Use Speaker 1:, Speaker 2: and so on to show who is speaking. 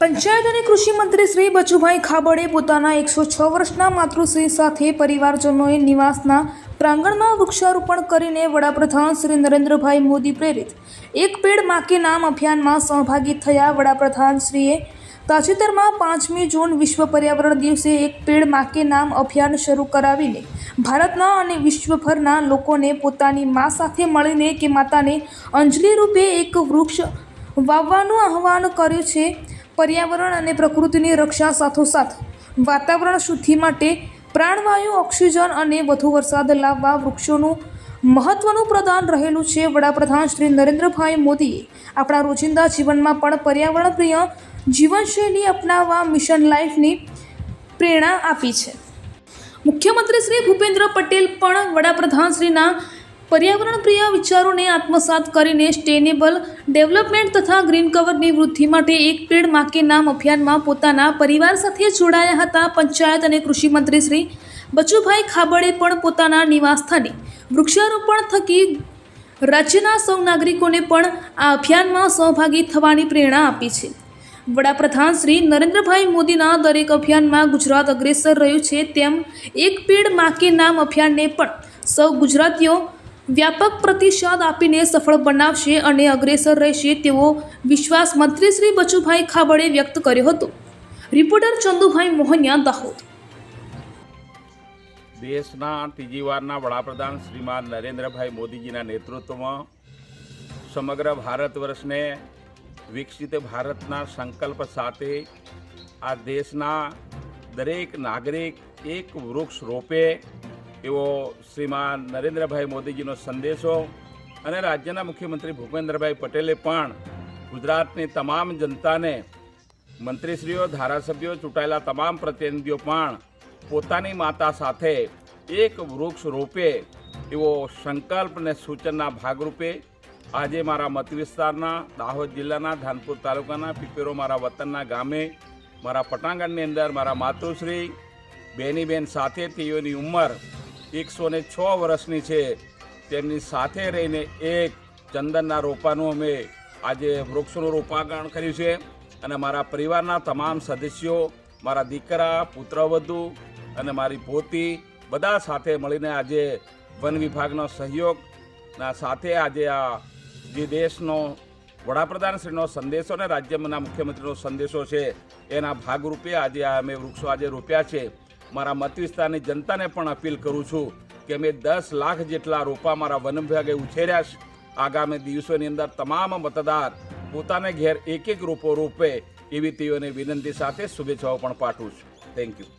Speaker 1: પંચાયત અને કૃષિ મંત્રી શ્રી બચુભાઈ ખાબડે પોતાના એકસો છ વર્ષના માતૃશ્રી સાથે પરિવારજનોએ નિવાસના પ્રાંગણમાં વૃક્ષારોપણ કરીને વડાપ્રધાન શ્રી નરેન્દ્રભાઈ મોદી પ્રેરિત. એક પેડમાં કે નામ અભિયાનમાં સહભાગી થયા વડાપ્રધાન શ્રીએ. તાજેતરમાં પાંચમી જૂન વિશ્વ પર્યાવરણ દિવસે એક પેડમાં કે નામ અભિયાન શરૂ કરાવીને ભારતના અને વિશ્વભરના લોકોને પોતાની મા સાથે મળીને કે માતાને અંજલિ રૂપે એક વૃક્ષ વાવવાનું આહવાન કર્યું છે. પર્યાવરણ અને પ્રકૃતિની રક્ષા સાથોસાથ વાતાવરણ શુદ્ધિ માટે પ્રાણવાયુ, ઓક્સિજન અને વધુ વરસાદ લાવવા વૃક્ષોનું મહત્વનું પ્રદાન રહેલું છે. વડાપ્રધાન શ્રી નરેન્દ્રભાઈ મોદીએ આપણા રોજિંદા જીવનમાં પણ પર્યાવરણ પ્રિય જીવનશૈલી અપનાવવા મિશન લાઈફની પ્રેરણા આપી છે. મુખ્યમંત્રી શ્રી ભૂપેન્દ્ર પટેલ પણ વડાપ્રધાન શ્રીના પર્યાવરણ પ્રિય વિચારોને આત્મસાત કરીને સ્ટેનેબલ ડેવલપમેન્ટ તથા ગ્રીન કવરની વૃદ્ધિ માટે એક પેડ માકે નામ અભિયાનમાં પોતાના પરિવાર સાથે જોડાયા હતા. પંચાયત અને કૃષિમંત્રી શ્રી બચુભાઈ ખાબડે પણ પોતાના નિવાસસ્થાને વૃક્ષારોપણ થકી રાજ્યના સૌ નાગરિકોને પણ આ અભિયાનમાં સહભાગી થવાની પ્રેરણા આપી છે. વડાપ્રધાન શ્રી નરેન્દ્રભાઈ મોદીના દરેક અભિયાનમાં ગુજરાત અગ્રેસર રહ્યું છે તેમ એક પેડ માકે નામ અભિયાનને પણ સૌ ગુજરાતીઓ વ્યાપક પ્રતિસાદ આપીને સફળ બનાવશે અને અગ્રેસર રહેશે તેવો વિશ્વાસ મંત્રી શ્રી બચુભાઈ ખાબડે વ્યક્ત કર્યો હતો. રિપોર્ટર ચંદુભાઈ મોહનિયા, દાહોદ.
Speaker 2: દેશના ત્રીજી વારના વડાપ્રધાન શ્રીમાન નરેન્દ્રભાઈ મોદીજીના નેતૃત્વમાં સમગ્ર ભારત વર્ષને વિકસિત ભારતના સંકલ્પ સાથે આ દેશના દરેક નાગરિક એક વૃક્ષ રોપે એવો શ્રીમાન નરેન્દ્રભાઈ મોદીજીનો સંદેશો અને રાજ્યના મુખ્યમંત્રી ભૂપેન્દ્રભાઈ પટેલે પણ ગુજરાતની તમામ જનતાને મંત્રીશ્રીઓ, ધારાસભ્યો, ચૂંટાયેલા તમામ પ્રતિનિધિઓ પણ પોતાની માતા સાથે એક વૃક્ષ રોપે એવો સંકલ્પ અને સૂચનના ભાગરૂપે આજે મારા મત વિસ્તારના દાહોદ જિલ્લાના, ધાનપુર તાલુકાના, પીપેરો મારા વતનના ગામે મારા પટાંગણની અંદર મારા માતૃશ્રી, બેનીબેન સાથે તેઓની ઉંમર એકસો ને છ વર્ષની છે. તેમની સાથે રહીને એક ચંદનના રોપાનું અમે આજે વૃક્ષોનું રોપાગણ કર્યું છે. અને મારા પરિવારના તમામ સદસ્યો, મારા દીકરા, પુત્રવધુ અને મારી પોતી બધા સાથે મળીને આજે વન વિભાગનો સહયોગના સાથે આજે આ જે દેશનો વડાપ્રધાનશ્રીનો સંદેશો અને રાજ્યના મુખ્યમંત્રીનો સંદેશો છે, એના ભાગરૂપે આજે અમે વૃક્ષો આજે રોપ્યા છે. મારા મત વિસ્તારની જનતાને પણ અપીલ કરું છું કે મેં દસ લાખ જેટલા રોપા મારા વન વિભાગે ઉછેર્યા છે. આગામી દિવસોની અંદર તમામ મતદાર પોતાને ઘેર એક એક રોપો રોપે એવી તેઓને વિનંતી સાથે શુભેચ્છાઓ પણ પાઠવું છું. Thank you